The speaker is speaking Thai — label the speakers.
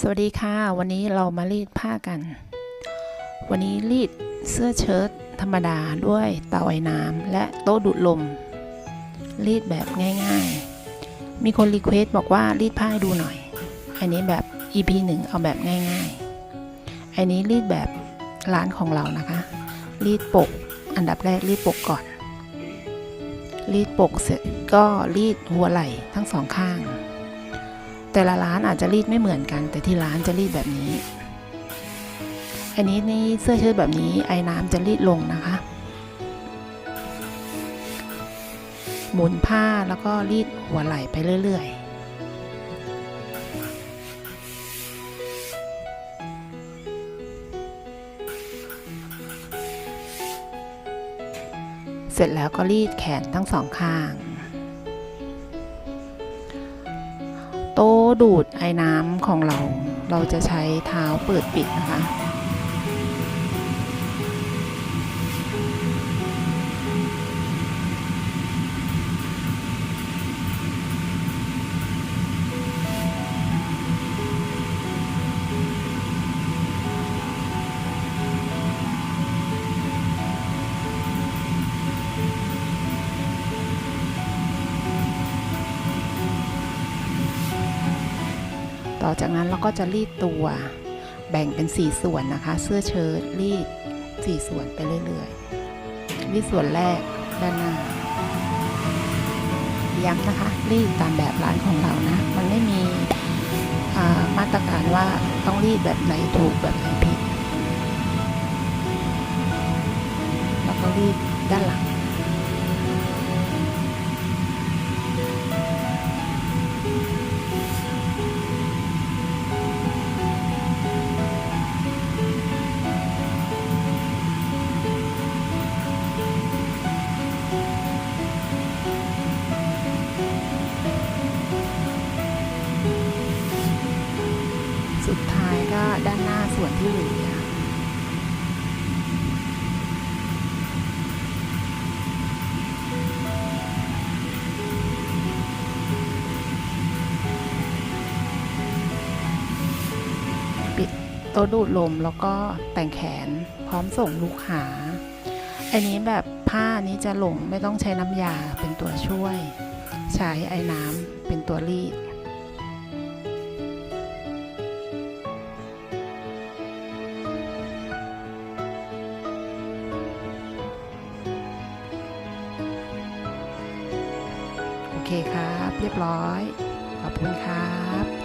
Speaker 1: สวัสดีค่ะ วันนี้เรามารีดผ้ากัน วันนี้รีดเสื้อเชิ้ตธรรมดาด้วยเตาไอ้น้ำและโต๊ะดูดลม รีดแบบง่ายๆ มีคนรีเควสบอกว่ารีดผ้าดูหน่อย อันนี้แบบ EP 1 เอาแบบง่ายๆ อันนี้รีดแบบร้านของเรานะคะ รีดปก อันดับแรกรีดปกก่อน รีดปกเสร็จก็รีดหัวไหล่ทั้งสองข้าง แต่ละร้านอาจจะรีดไม่เหมือนกัน แต่ที่ร้านจะรีดแบบนี้ อันนี้นี่เสื้อเชิ้ตแบบนี้ไอ้น้ำจะรีดลงนะคะ หมุนผ้าแล้วก็รีดหัวไหล่ไปเรื่อยๆเสร็จแล้วก็รีดแขนทั้งสองข้าง โต้ดูดไอ้น้ำของเรา เราจะใช้เท้าเปิดปิดนะคะ ต่อจากนั้นเราก็จะรีดตัวแบ่งเป็น 4 ส่วนนะคะ เสื้อเชิ้ตรีด 4 ส่วนไปเรื่อยๆรีดส่วนแรกด้านหน้าย้ำนะคะ รีดตามแบบร้านของเรานะ มันไม่มีามาตรการว่าต้องรีดแบบไหนถูกแบบไหนผิด แล้วก็รีดด้านหลัง สุดท้ายก็ด้านหน้าส่วนที่เหลือปิดโต๊ะดูดลมแล้วก็แต่งแขนพร้อมส่งลูกหา อันนี้แบบผ้านี้จะหลงไม่ต้องใช้น้ำยาเป็นตัวช่วย ใช้ไอ้น้ำเป็นตัวรีด เคครับ เรียบร้อย ขอบคุณครับ